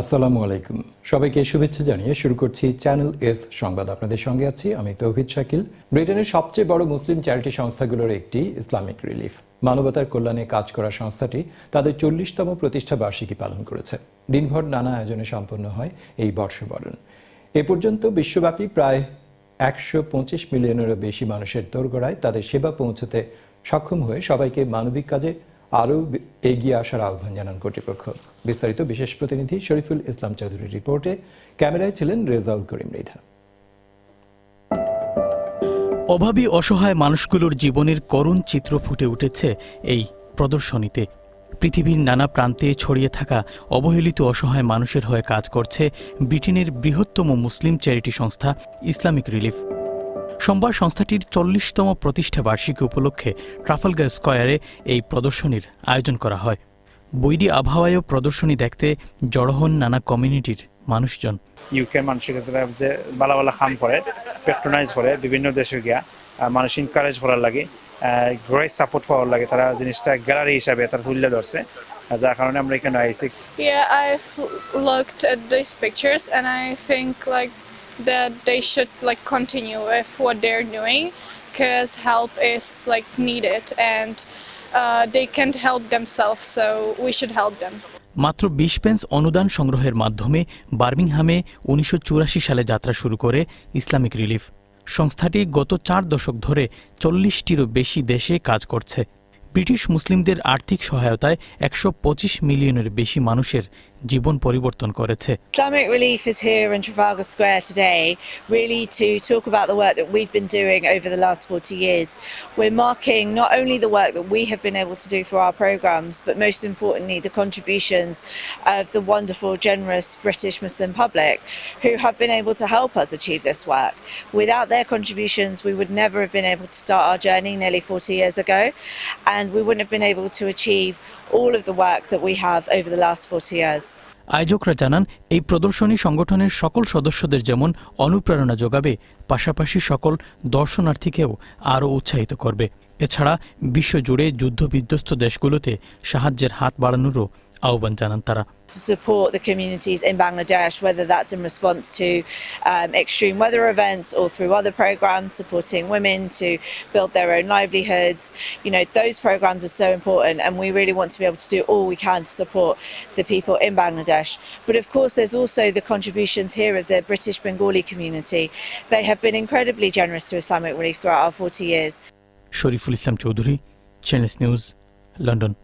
আসসালামু আলাইকুম। সবাইকে শুভেচ্ছা জানিয়ে শুরু করছি চ্যানেল এস সংবাদ। আপনাদের সঙ্গে আছি আমি তৌহিদ শাকিল। ব্রিটেনের সবচেয়ে বড় মুসলিম চ্যারিটি সংস্থাগুলোর একটি ইসলামিক রিলিফ। মানবতার কল্যাণে কাজ করা সংস্থাটি তাদের চল্লিশতম প্রতিষ্ঠা বার্ষিকী পালন করেছে। দিনভর নানা আয়োজনে সম্পন্ন হয় এই বর্ষবরণ। এ পর্যন্ত বিশ্বব্যাপী প্রায় একশো পঁচিশ মিলিয়নেরও বেশি মানুষের দোরগোড়ায় তাদের সেবা পৌঁছতে সক্ষম হয়ে সবাইকে মানবিক কাজে আরও এগিয়ে আসার আহ্বান জানান কর্তৃপক্ষ। বিস্তারিত বিশেষ প্রতিনিধি শরীফুল ইসলাম চৌধুরীর রিপোর্টে ক্যামেরায় ছিলেন রেজাউল করিম মৃধা অভাবী অসহায় মানুষগুলোর জীবনের করুণ চিত্র ফুটে উঠেছে এই প্রদর্শনীতে। পৃথিবীর নানা প্রান্তে ছড়িয়ে থাকা অবহেলিত অসহায় মানুষের হয়ে কাজ করছে ব্রিটেনের বৃহত্তম মুসলিম চ্যারিটি সংস্থা ইসলামিক রিলিফ। সোমবার সংস্থাটির চল্লিশতম প্রতিষ্ঠা বার্ষিকী উপলক্ষে ট্রাফালগার স্কয়ারে এই প্রদর্শনীর আয়োজন করা হয়। বৈরী আবহাওয়ায়ও প্রদর্শনী দেখতে জড়ো হন নানা কমিউনিটির মানুষজন। ইউকের মানুষের যে বালা বালা খাম করে পেট্রোনাইজ করে বিভিন্ন দেশে গিয়া মানুষ ইনকারেজ করার লাগে গ্রেট সাপোর্ট পাওয়ার লাগে তারা জিনিসটা গ্যালারি হিসাবে তার তুলে ধরছে। যার কারণে আমরা এখানে আইসি Yeah, I've looked at these pictures and I think like that they should like continue with what they're doing because help is like needed and uh, they can't help themselves, so we should help them. মাত্র বিশ pens অনুদান সংগ্রহের মাধ্যমে বার্মিংহামে উনিশশো চুরাশি সালে যাত্রা শুরু করে ইসলামিক রিলিফ সংস্থাটি গত চার দশক ধরে চল্লিশটিরও বেশি দেশে কাজ করছে ব্রিটিশ মুসলিমদের আর্থিক সহায়তায় একশো পঁচিশ মিলিয়নের বেশি মানুষের জীবন পরিবর্তন করেছে Islamic Relief is here in Trafalgar Square today really to talk about the work that we've been doing over the last 40 years. We're marking not only the work that we have been able to do through our programmes, but most importantly, the contributions of the wonderful, generous British Muslim public who have been able to help us achieve this work. Without their contributions, we would never have been able to start our journey nearly 40 years ago, and we wouldn't have been able to achieve all of the work that we have over the last 40 years. আয়োজকরা জানান, এই প্রদর্শনী সংগঠনের সকল সদস্যদের যেমন অনুপ্রেরণা যোগাবে, পাশাপাশি সকল দর্শনার্থীকেও আরও উৎসাহিত করবে। এছাড়া বিশ্বজুড়ে যুদ্ধবিধ্বস্ত দেশগুলোতে সাহায্যের হাত বাড়ানোরও To support the communities in Bangladesh, whether that's in response to um, extreme weather events or through other programs, supporting women to build their own livelihoods. You know, those programs are so important, and we really want to be able to do all we can to support the people in Bangladesh. But of course, there's also the contributions here of the British Bengali community. They have been incredibly generous to Islamic Relief throughout our 40 years. Shariful Islam Chowdhury, Channels News, London.